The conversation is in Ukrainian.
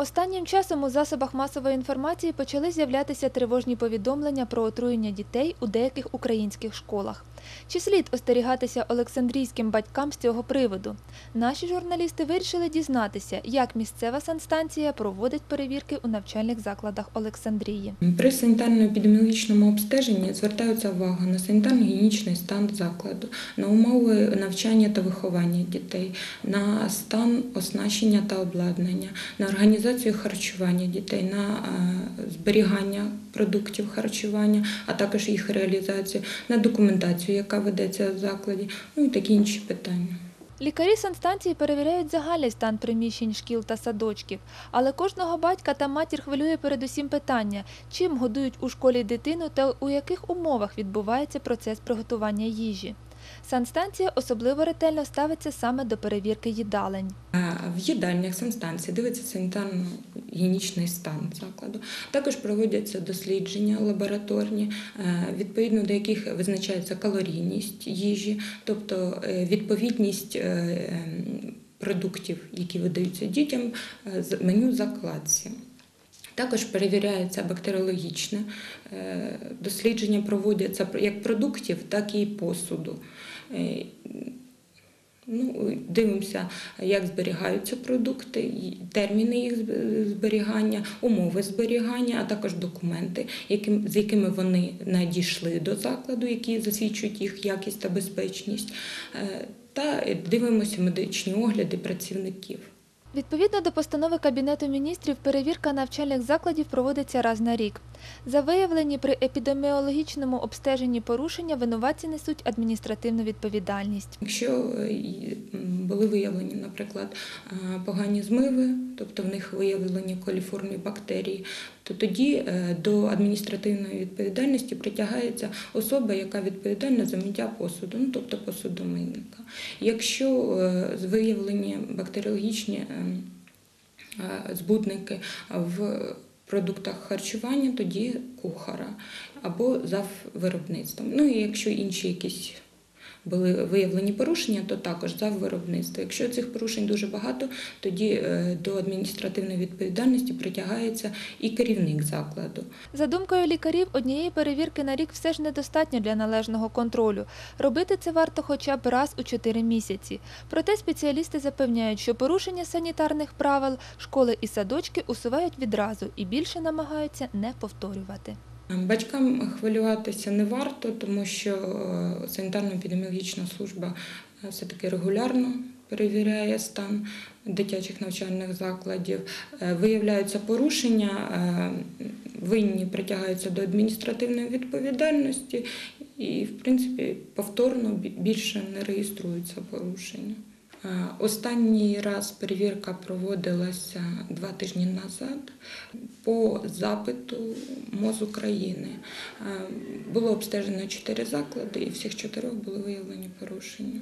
Останнім часом у засобах масової інформації почали з'являтися тривожні повідомлення про отруєння дітей у деяких українських школах. Чи слід остерігатися олександрійським батькам з цього приводу? Наші журналісти вирішили дізнатися, як місцева санстанція проводить перевірки у навчальних закладах Олександрії. При санітарно-епідеміологічному обстеженні звертаються увага на санітарно-гігієнічний стан закладу, на умови навчання та виховання дітей, на стан оснащення та обладнання, на організацію харчування дітей, на е, зберігання продуктів харчування, а також їх реалізацію, на документацію, яка ведеться в закладі, ну і такі інші питання. Лікарі санстанції перевіряють загальний стан приміщень шкіл та садочків, але кожного батька та матір хвилює передусім питання, чим годують у школі дитину та у яких умовах відбувається процес приготування їжі. Санстанція особливо ретельно ставиться саме до перевірки їдалень. В їдальнях санстанції дивиться санітарно-гігієнічний стан закладу. Також проводяться дослідження лабораторні, е, відповідно до яких визначається калорійність їжі, тобто е, відповідність е, ем, продуктів, які видаються дітям, меню закладці. Також перевіряється бактеріологічне е, дослідження проводяться як продуктів, так і посуду. Е, Ну, дивимося, як зберігаються продукти, терміни їх зберігання, умови зберігання, а також документи, яким, з якими вони надійшли до закладу, які засвідчують їх якість та безпечність. Е, Та дивимося медичні огляди працівників. Відповідно до постанови Кабінету міністрів, перевірка навчальних закладів проводиться раз на рік. За виявлені при епідеміологічному обстеженні порушення винуватці несуть адміністративну відповідальність. Якщо е, були виявлені, наприклад, погані змиви, тобто в них виявлені коліформні бактерії, то тоді е, до адміністративної відповідальності притягається особа, яка відповідальна за миття посуду, ну тобто посудомийника. Якщо е, виявлені бактеріологічні е, збудники в продуктах харчування, тоді кухара або зав виробництвом. Ну і якщо інші якісь були виявлені порушення, то також зав виробництва. Якщо цих порушень дуже багато, тоді е, до адміністративної відповідальності притягається і керівник закладу. За думкою лікарів, однієї перевірки на рік все ж недостатньо для належного контролю. Робити це варто хоча б раз у 4 місяці. Проте спеціалісти запевняють, що порушення санітарних правил школи і садочки усувають відразу і більше намагаються не повторювати. Батькам хвилюватися не варто, тому що е, санітарно-епідеміологічна служба е, все-таки регулярно перевіряє стан дитячих навчальних закладів. Е, Виявляються порушення, винні притягаються до адміністративної відповідальності і, в принципі, повторно більше не реєструються порушення. Останній раз перевірка проводилася два тижні назад по запиту МОЗ України. Було обстежено чотири заклади, і всіх чотирьох були виявлені порушення.